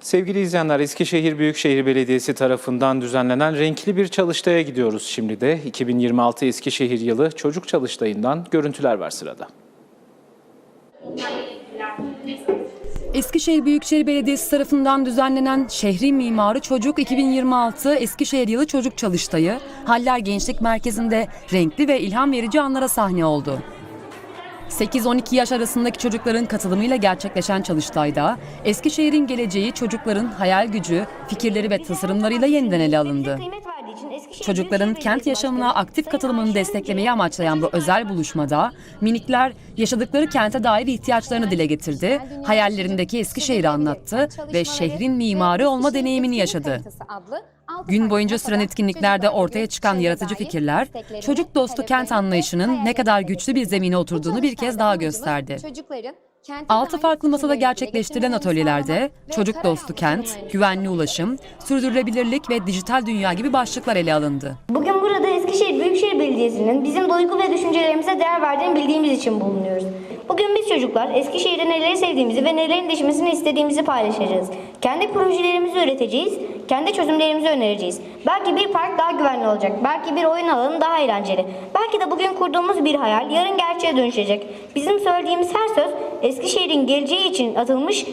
Sevgili izleyenler, Eskişehir Büyükşehir Belediyesi tarafından düzenlenen renkli bir çalıştaya gidiyoruz şimdi de. 2026 Eskişehir Yılı Çocuk Çalıştayı'ndan görüntüler var sırada. Eskişehir Büyükşehir Belediyesi tarafından düzenlenen Şehri Mimarı Çocuk 2026 Eskişehir Yılı Çocuk Çalıştayı, Haller Gençlik Merkezi'nde renkli ve ilham verici anlara sahne oldu. 8-12 yaş arasındaki çocukların katılımıyla gerçekleşen çalıştayda Eskişehir'in geleceği çocukların hayal gücü, fikirleri ve tasarımlarıyla yeniden ele alındı. Çocukların kent yaşamına aktif katılımını desteklemeyi amaçlayan bu özel buluşmada minikler yaşadıkları kente dair ihtiyaçlarını dile getirdi, hayallerindeki Eskişehir'i anlattı ve şehrin mimarı olma deneyimini yaşadı. Gün boyunca süren etkinliklerde ortaya çıkan yaratıcı fikirler, çocuk dostu kent anlayışının ne kadar güçlü bir zemine oturduğunu bir kez daha gösterdi. Altı farklı masada gerçekleştirilen atölyelerde çocuk dostu kent, güvenli ulaşım, sürdürülebilirlik ve dijital dünya gibi başlıklar ele alındı. Bugün burada Eskişehir Büyükşehir Belediyesi'nin bizim duygu ve düşüncelerimize değer verdiğini bildiğimiz için bulunuyoruz. Bugün biz çocuklar Eskişehir'de neleri sevdiğimizi ve nelerin değişmesini istediğimizi paylaşacağız. Kendi projelerimizi üreteceğiz, kendi çözümlerimizi önereceğiz. Belki bir park daha güvenli olacak, belki bir oyun alanı daha eğlenceli. Belki de bugün kurduğumuz bir hayal yarın gerçeğe dönüşecek. Bizim söylediğimiz her söz Eskişehir'in geleceği için atılmış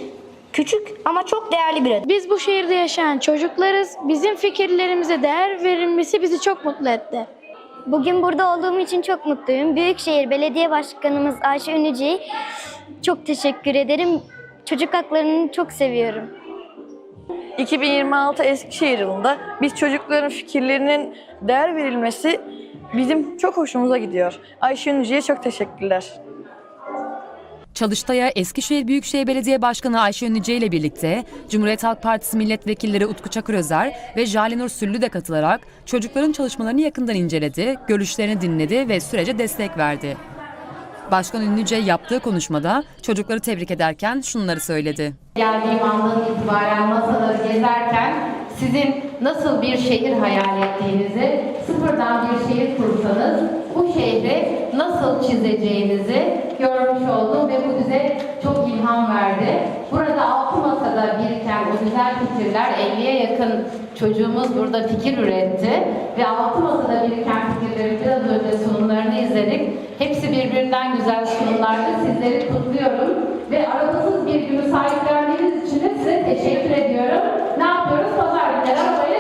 küçük ama çok değerli bir adım. Biz bu şehirde yaşayan çocuklarız. Bizim fikirlerimize değer verilmesi bizi çok mutlu etti. Bugün burada olduğum için çok mutluyum. Büyükşehir Belediye Başkanımız Ayşe Ünlüce'ye çok teşekkür ederim. Çocuk haklarını çok seviyorum. 2026 Eskişehir yılında biz çocukların fikirlerinin değer verilmesi bizim çok hoşumuza gidiyor. Ayşe Ünlücü'ye çok teşekkürler. Çalıştay'a Eskişehir Büyükşehir Belediye Başkanı Ayşe Ünlüce ile birlikte Cumhuriyet Halk Partisi milletvekilleri Utku Çakırözer ve Jalinur Süllü de katılarak çocukların çalışmalarını yakından inceledi, görüşlerini dinledi ve sürece destek verdi. Başkan Ünlüce yaptığı konuşmada çocukları tebrik ederken şunları söyledi. Geldiğim andan itibaren sizin nasıl bir şehir hayal ettiğinizi, sıfırdan bir şehir kursanız bu şehri nasıl çizeceğinizi görmüş oldum ve bu bize çok ilham verdi. Burada altı masada biriken o güzel fikirler 50'ye yakın çocuğumuz burada fikir üretti ve altı masada biriken fikirlerin biraz önce sunumlarını izledik. Hepsi birbirinden güzel sunumlardı. Sizleri kutluyorum ve arabasız bir günü sahiplendiğiniz için de size teşekkür ediyorum. Ne yapıyoruz? Pazar günleri arabayla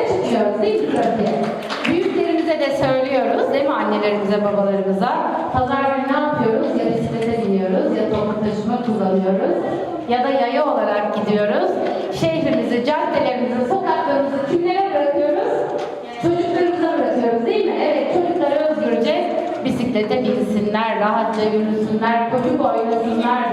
Büyüklerimize de söylüyoruz değil mi annelerimize, babalarımıza? Pazar günü ne yapıyoruz? Ya bisiklete biniyoruz ya toplu taşıma kullanıyoruz ya da yaya olarak gidiyoruz. Şehrimizi, caddelerimizi, sokaklarımızı kimlere bırakıyoruz? Çocuklarımıza bırakıyoruz değil mi? Evet çocukları özgürce bisiklete binsinler, rahatça yürüsünler, çocuk oynasınlar.